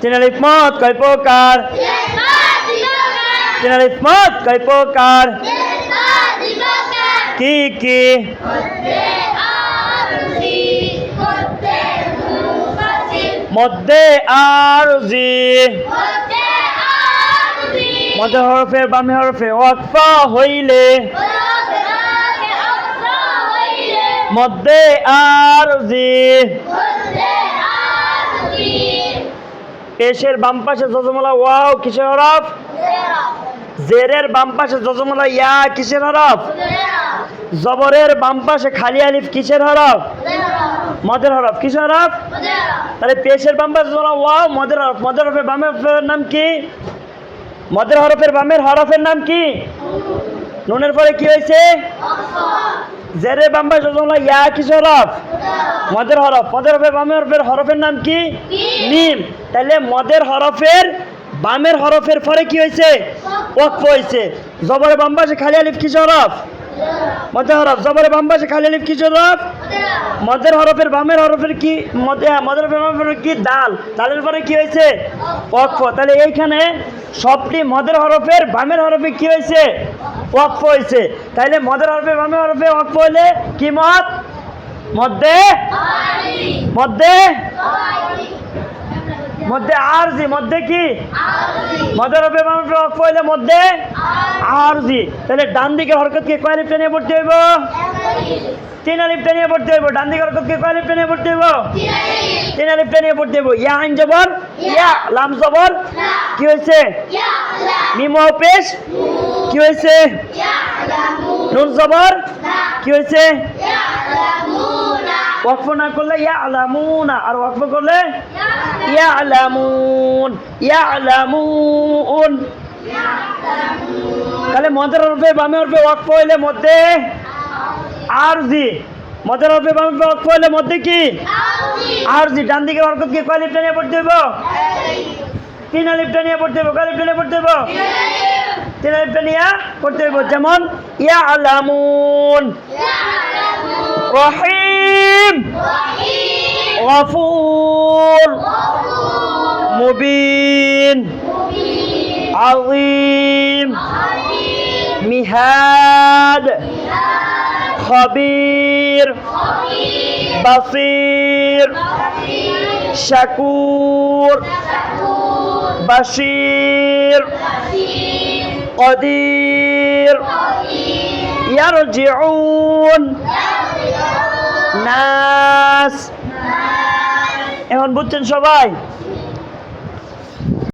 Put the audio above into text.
কয় প্রকার তিন আলিফ মত কয় প্রকার কি কি মধ্যে আর জি মধ্যে হরফে বামে হরফে ওয়াকফা হইলে মধ্যে আর জি পেশের বাম পাশে যজমলা, ওয়াও, কিসের হরফ? জেরের বাম পাশে যজমলা, ইয়া, কিসের হরফ? জবরের বাম পাশে খালি আলিফ, কিসের হরফ? মদের হরফ। কিসের হরফ? তাহলে পেশের বাম পাশে ওয়াও, মদের হরফ। মদের হরফের বামের নাম কি? মদের হরফের বামের হরফের নাম কি? নুনের পরে কি হয়েছে? জেরের বাম্বাই সজমলা ইয়া কি হরফ মদের হরফ। মদের হরফের বামের হরফের হরফের নাম কি? মিম। তাহলে মদের হরফের বামের হরফের পরে কি হয়েছে? ওয়াকফ হয়েছে। জবরে বাম্বাসে খালি আলিফ, কি হরফ মদের হরফ। জবরে বাম্বাসে খালি আলিফ, কি হরফ মদের হরফের বামের হরফের কি? মদে মদের হরফের কি? দাল। দালের পরে কি হয়েছে? অক্ষ তাহলে এইখানে সবটি মদের হরফের বামের হরফে কি হয়েছে? অক্ষ হয়েছে। তাইলে মদের হরফে বামের হরফে অক্ষ হলে কি মত মধ্যে মধ্যে মধ্যে আর জি মধ্যে কি হরফে ওয়াকফ হইলে মধ্যে আর জি তাহলে ডান দিকে হরকতকে কয় লিপটা নিয়ে পড়তে হইব? তিন আলিপটা নিয়ে পড়তে হইব। ডান দিকে হরকতকে কয় লিপটা নিয়ে পড়তে হইব? তিন আলিপটা নিয়ে পড়তে হইব। ইয়া, আইন জবর? ইয়া, লাম জবর? কি হয়েছে মিম পেশ? কি হয়েছে নুন জবর? কি হয়েছে ওয়াকফ না করলে ইয়া আলামুনা আর ওয়াকফ করলে ইয়া আলামুন তাহলে মদের রূপে বামে রূপে ওয়াকফ হইলে মধ্যে আর জি মদের রূপে বামে ওয়াকফ হইলে মধ্যে কি? আর জি ডান দিকে বরকত কি? কয় লিপটা নিয়ে পড়তে হইব? তিন লিপটা নিয়ে পড়তে হইব। কয় লিপটা নিয়ে পড়তে তিন লিপটা নিয়ে পড়তে হইব। যেমন ইয়া আলামুন রহিম গফুর মুবিন عظيم مهاد خبير بصير شكور بشير قدير يرجعون নাস। এখন বুঝছেন সবাই?